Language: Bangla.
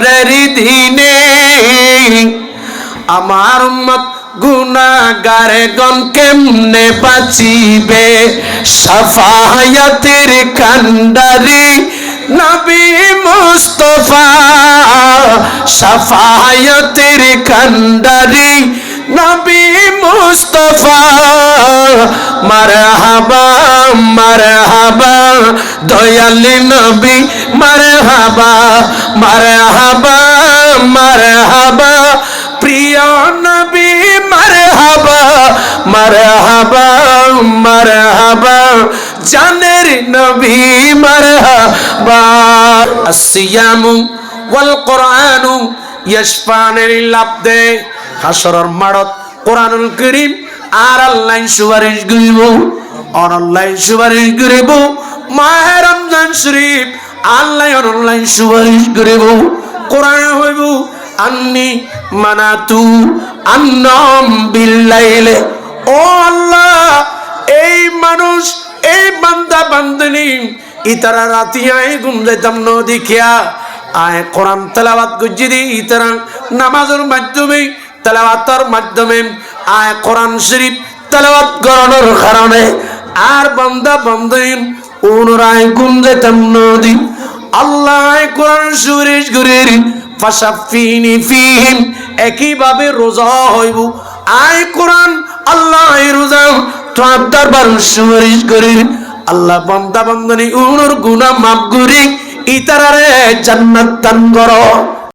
হাসরের দিনে আমার মত গুনাগারে গন কেমনে বাঁচিবে? সাফায়াতের কান্ডারি নবী মুস্তফা, সাফায়াতের কান্ডারি নবী মুস্তফা, মারহাবা মারহাবা, দয়ালি নবী মারহাবা মারহাবা মারহাবা, প্রিয় নবী মারহাবা মারহাবা মারহাবা, জানের নবী মারহাবা। আসিয়ামু ওয়াল কোরআনু ইয়াশফানের লাবদে হাসরের মাড়ত কোরআনুল করিম আর আল্লাহ সুপারিশ করিব। আর আল্লাহ সুপারিশ করিব মাহে রমজান শরীফ আল্লাহ আল্লাহ সুপারিশ করিব কোরআন হইব আন্নি মানাতু আন্নাম বিল্লাইলে ও আল্লাহ এই মানুষ এই বান্দা বান্দিনী ইতারা রাতি আয় ঘুম যাইতাম নদিখিয়া আয় কোরআন তেলাওয়াত গুজি দি ইতারা নামাজের মাধ্যমে তেলাওয়াতের মাধ্যমে আয় কোরআন শরীফ তেলাওয়াত করানোর কারণে আর বান্দা বান্দিন পুনরায় যাইতাম নদী আল্লাহ কোরআন সুরেশ গুরের ফাসাফিনি ফিহিম একইভাবে রোজা হইব। আয় কোরআন আল্লাহ রোজা তোমার দরবার সুপারিশ করি আল্লাহ বন্দা বন্দনী, উনুর গুনা মাপ করি, ইতারারে জান্নাত দান